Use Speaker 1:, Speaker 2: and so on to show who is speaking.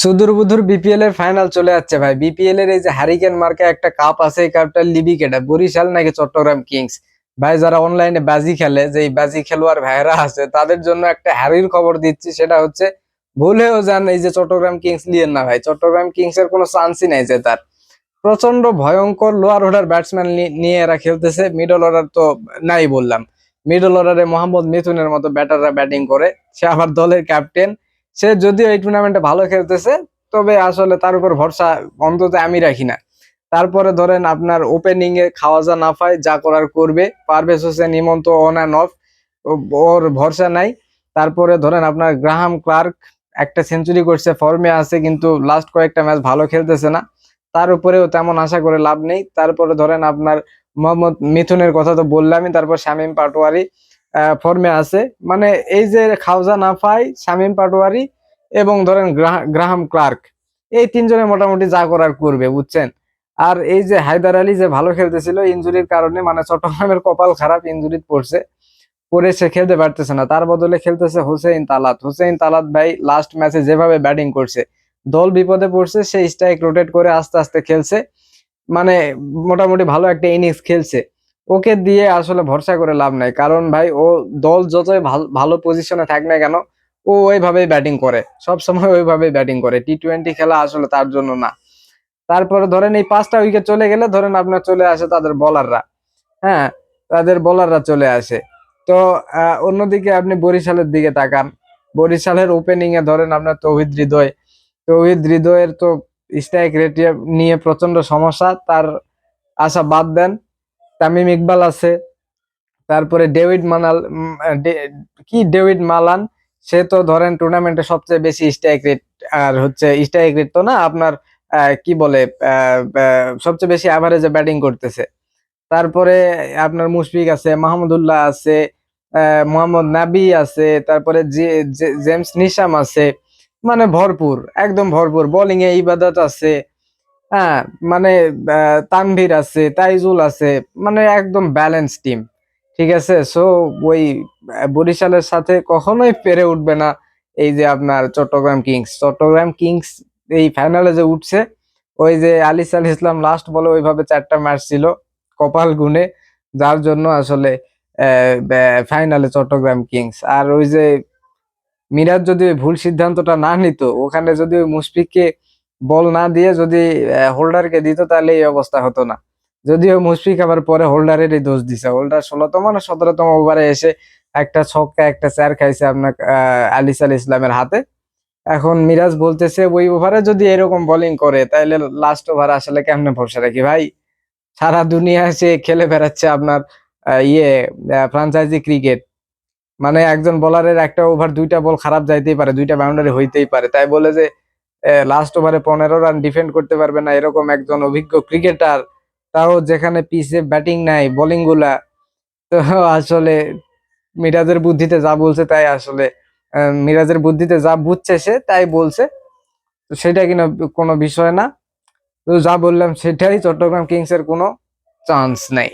Speaker 1: সুদূর বুধুর বিপিএল এর ফাইনাল চলে যাচ্ছে ভাই। বিপিএল এর এই যে হ্যারিকেন মার্কে একটা কাপ আছে, এই কাপটা লিবি কেটা বরিশাল নাকি চট্টগ্রাম কিংস ভাই, যারা অনলাইনে বাজি খেলে যে বাজি খেলোয়াড় ভাইরা আছে, তাদের জন্য একটা হ্যারির খবর দিচ্ছি, সেটা হচ্ছে ভুলেও যান এই যে চট্টগ্রাম কিংস লিয়েন না ভাই। চট্টগ্রাম কিংস এর কোনো চান্সই নাই যে তার। প্রচণ্ড ভয়ঙ্কর লোয়ার অর্ডার ব্যাটসম্যান নিয়ে এরা খেলতেছে মিডল অর্ডার তো নাই বললাম। মিডল অর্ডারে মোহাম্মদ মিথুনের মতো ব্যাটাররা ব্যাটিং করে, সে আবার দলের ক্যাপ্টেন সে যদিও এই টুর্নামেন্টে ভালো খেলতেছে, তবে আসলে তার উপর ভরসা অন্তত আমি রাখি না। তারপরে ধরেন আপনার ওপেনিং এ খাওয়াজা নাফায় যা করার করবে। Parvez Hossain Emon on and off ওর ভরসা নাই। তারপরে ধরেন আপনার গ্রাহাম ক্লার্ক একটা সেঞ্চুরি করছে ফর্মে আছে, কিন্তু লাস্ট কয়েকটা ম্যাচ ভালো খেলতেছে না। তার উপরেও তেমন আশা করে লাভ নেই। তারপরে ধরেন আপনার মোহাম্মদ মিথুনের কথা তো বললামই, তারপর শামীম পাটোয়ারি ফর্মে আছে। মানে এই যে খাওজা নাফাই শামীম পাটোয়ারি এবং ধরেন গ্রাহা- গ্রাহাম ক্লার্ক, এই তিনজনে মোটামুটি যা করার করবে, বুঝছেন? আর এই যে হায়দার আলী যে ভালো খেলতেছিল ইনজুরির কারণে মানে চট্টগ্রামের কপাল খারাপ ইনজুরি পড়ছে। পরে সে খেলতে পারতেছে না। তার বদলে খেলতেছে হোসেইন তালাত। হোসেইন তালাত ভাই লাস্ট ম্যাচে যেভাবে ব্যাটিং করছে, দল বিপদে পড়ছে সে স্ট্রাইক রোটেট করে আস্তে আস্তে খেলছে। মানে মোটামুটি ভালো একটা ইনিংস খেলছে। ওকে দিয়ে আসলে ভরসা করে লাভ নাই। কারণ ভাই, ও দল যতই ভাল- পজিশনে থাক না কেন, ও ওইভাবেই ব্যাটিং করে। সব সময় ওইভাবেই ব্যাটিং করে। টি টোয়েন্টি খেলা আসলে তার জন্য না। তারপরে ধরেন এই পাঁচটা উইকেট চলে গেলে ধরেন আপনার চলে আসে তাদের বোলাররা হ্যাঁ তাদের বোলাররা চলে আসে। তো অন্যদিকে আপনি বরিশালের দিকে তাকান। বরিশালের ওপেনিং এ ধরেন আপনার তৌহিদ হৃদয়। তৌহিদ হৃদয়ের তো স্ট্রাইক রেট নিয়ে প্রচণ্ড সমস্যা। তার আশা বাদ দেন। তামিম ইকবাল আছে, তারপরে ডেভিড মানাল কি ডেভিড মালান? সে তো ধরেন টুর্নামেন্টে সবচেয়ে বেশি স্ট্রাইক রেট আর হচ্ছে স্ট্রাইক রেট তো না আপনার কি বলে সবচেয়ে বেশি অ্যাভারেজে ব্যাটিং করতেছে। তারপরে আপনার মুশফিক আছে মাহমুদুল্লাহ আছে মোহাম্মদ নাবি আছে, তারপরে জেমস নিশাম আছে মানে ভরপুর, একদম ভরপুর। বোলিং এ ইবাদত আছে হ্যাঁ মানে তানভীর আছে, তাইজুল আছে মানে একদম ব্যালেন্স টিম ঠিক আছে? সো ওই বরিশালের সাথে কখনোই পেরে উঠবে না এই যে আপনার চট্টগ্রাম কিংস। চট্টগ্রাম কিংস এই ফাইনালে যে উঠছে, ওই যে আলিস আল ইসলাম লাস্ট বলে ওইভাবে চারটা ম্যাচ ছিল কপাল গুনে, যার জন্য আসলে ফাইনালে চট্টগ্রাম কিংস। আর ওই যে মিরাজ যদি ভুল সিদ্ধান্তটা না নিত, ওখানে যদি ওই মুশফিককে বল না দিয়ে যদি হোল্ডারকে দিত তাহলে এই অবস্থা হতো না। যদিও মুশফিক আবার পরে হোল্ডারেরই দোষ দিছে। হোল্ডার ষোলোতম না সতেরোতম ওভারে এসে একটা ছক্কা, একটা চার খাইছে আপনার আলিস আল ইসলামের হাতে। এখন মিরাজ বলতেছে, ওই ওভারে যদি এরকম বোলিং করে, তাহলে লাস্ট ওভার আসলে কেমনে ভরসা রাখি ভাই? সারা দুনিয়া সে খেলে বেড়াচ্ছে আপনার ইয়ে ফ্রাঞ্চাইজি ক্রিকেট মানে একজন বোলারের একটা ওভার দুইটা বল খারাপ যাইতেই পারে, দুইটা বাউন্ডারি হইতেই পারে। তাই বলে যে লাস্ট ওভারে পনেরো রান ডিফেন্ড করতে পারবে না, এরকম একজন অভিজ্ঞ ক্রিকেটার তাও যেখানে পিসে ব্যাটিং নাই বোলিংগুলা, তো আসলে মিরাজের বুদ্ধিতে যা বলছে তাই আসলে মিরাজের বুদ্ধিতে যা বুঝছে সে তাই বলছে, তো সেটা কিনা কোনো বিষয় না, তো যা বললাম সেটাই চট্টগ্রাম কিংস এর কোনো চান্স নেই।